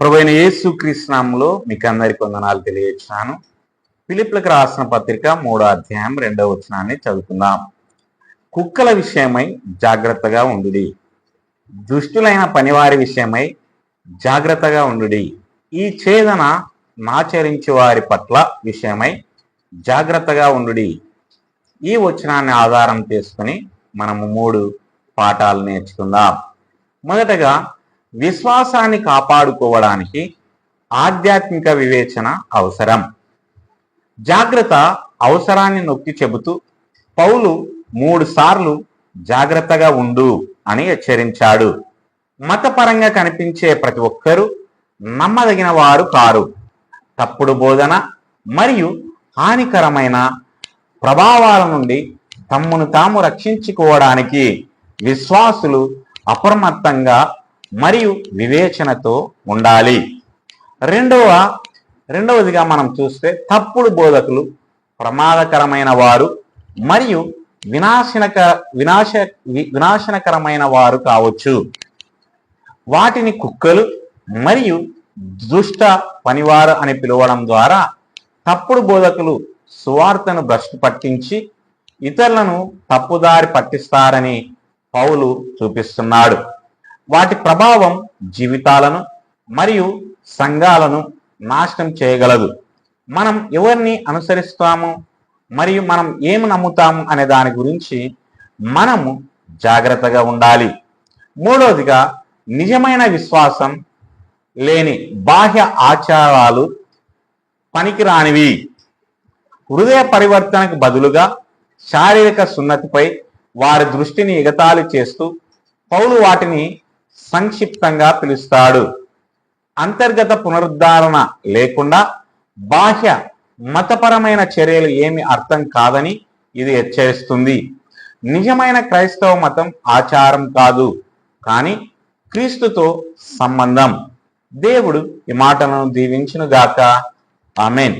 ప్రభుైన యేసు కృష్ణంలో మీకు అందరికి వందనాలు తెలియజేస్తున్నాను. ఫిలిప్లకు రాసిన పత్రిక మూడో అధ్యాయం రెండవ వచనాన్ని చదువుకుందాం. కుక్కల విషయమై జాగ్రత్తగా ఉండుడి. దుష్టులైన పనివారి విషయమై జాగ్రత్తగా ఉండుడి. ఈ ఛేదన నాచరించే వారి పట్ల విషయమై జాగ్రత్తగా ఉండుడి. ఈ వచనాన్ని ఆధారం చేసుకుని మనము మూడు పాఠాలు నేర్చుకుందాం. మొదటగా విశ్వాసాన్ని కాపాడుకోవడానికి ఆధ్యాత్మిక వివేచన అవసరం. జాగ్రత్త అవసరాన్ని నొక్కి చెబుతూ పౌలు మూడు సార్లు జాగ్రత్తగా ఉండు అని హెచ్చరించాడు. మతపరంగా కనిపించే ప్రతి ఒక్కరూ నమ్మదగిన వారు కారు. తప్పుడు బోధన మరియు హానికరమైన ప్రభావాల నుండి తమ్మును తాము రక్షించుకోవడానికి విశ్వాసులు అప్రమత్తంగా మరియు వివేచనతో ఉండాలి. రెండవ రెండవదిగా మనం చూస్తే తప్పుడు బోధకులు ప్రమాదకరమైన వారు మరియు వినాశనక వినాశ వినాశనకరమైన వారు కావచ్చు. వాటిని కుక్కలు మరియు దుష్ట పనివారు అని పిలవడం ద్వారా తప్పుడు బోధకులు సువార్తను భ్రష్టు పట్టించి ఇతరులను తప్పుదారి పట్టిస్తారని పౌలు చూపిస్తున్నాడు. వాటి ప్రభావం జీవితాలను మరియు సంఘాలను నాశనం చేయగలదు. మనం ఎవరిని అనుసరిస్తాము మరియు మనం ఏమి నమ్ముతాము అనే దాని గురించి మనము జాగ్రత్తగా ఉండాలి. మూడవదిగా నిజమైన విశ్వాసం లేని బాహ్య ఆచారాలు పనికిరానివి. హృదయ పరివర్తనకు బదులుగా శారీరక సున్నతిపై వారి దృష్టిని ఎగతాళి చేస్తూ పౌలు వాటిని సంక్షిప్తంగా పిలుస్తాడు. అంతర్గత పునరుద్ధరణ లేకుండా బాహ్య మతపరమైన చర్యలు ఏమి అర్థం కాదని ఇది హెచ్చరిస్తుంది. నిజమైన క్రైస్తవ మతం ఆచారం కాదు కానీ క్రీస్తుతో సంబంధం. దేవుడు ఈ మాటలను దీవించునుగాక. ఆమెన్.